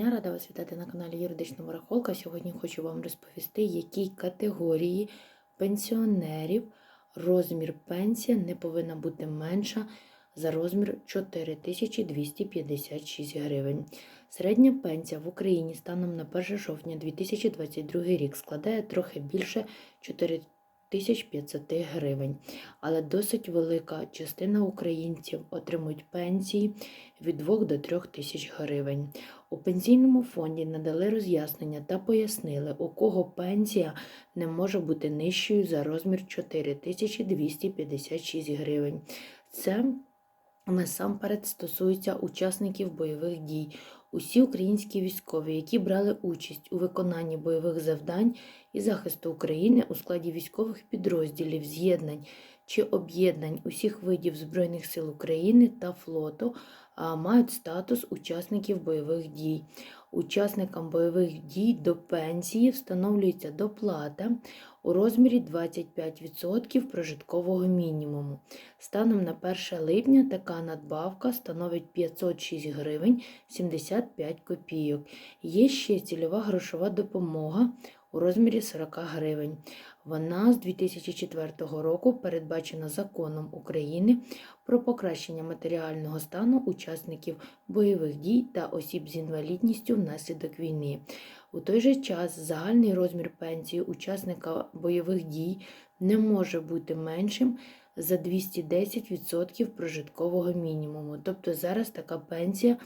Я рада вас вітати на каналі Юридична Барахолка. Сьогодні хочу вам розповісти, якій категорії пенсіонерів розмір пенсія не повинна бути менша за розмір 4256 гривень. Середня пенсія в Україні станом на 1 жовтня 2022 рік складає трохи більше 4500 гривень, але досить велика частина українців отримують пенсії від 2 до 3 тисяч гривень. У пенсійному фонді надали роз'яснення та пояснили, у кого пенсія не може бути нижчою за розмір 4256 гривень. Це насамперед стосується учасників бойових дій. Усі українські військові, які брали участь у виконанні бойових завдань і захисту України у складі військових підрозділів, з'єднань чи об'єднань усіх видів Збройних сил України та флоту, мають статус учасників бойових дій. Учасникам бойових дій до пенсії встановлюється доплата у розмірі 25% прожиткового мінімуму. Станом на 1 липня така надбавка становить 506 гривень 75 копійок. Є ще цільова грошова допомога у розмірі 40 гривень. Вона з 2004 року передбачена законом України про покращення матеріального стану учасників бойових дій та осіб з інвалідністю внаслідок війни. У той же час загальний розмір пенсії учасника бойових дій не може бути меншим за 210% прожиткового мінімуму. Тобто зараз така пенсія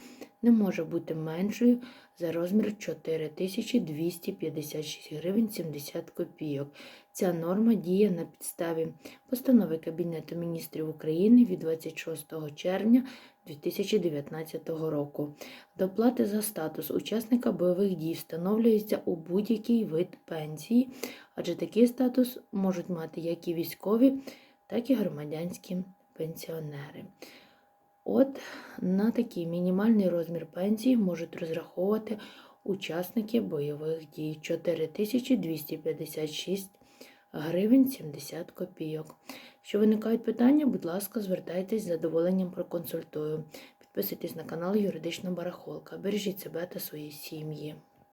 не може бути меншою за розмір 4256 гривень 70 копійок. Ця норма діє на підставі постанови Кабінету міністрів України від 26 червня 2019 року. Доплати за статус учасника бойових дій встановлюються у будь-який вид пенсії, адже такий статус можуть мати як і військові, так і громадянські пенсіонери. От на такий мінімальний розмір пенсії можуть розраховувати учасники бойових дій 4256 гривень 70 копійок. Якщо виникають питання, будь ласка, звертайтесь з задоволенням проконсультую. Підписуйтесь на канал Юридична Барахолка. Бережіть себе та свої сім'ї.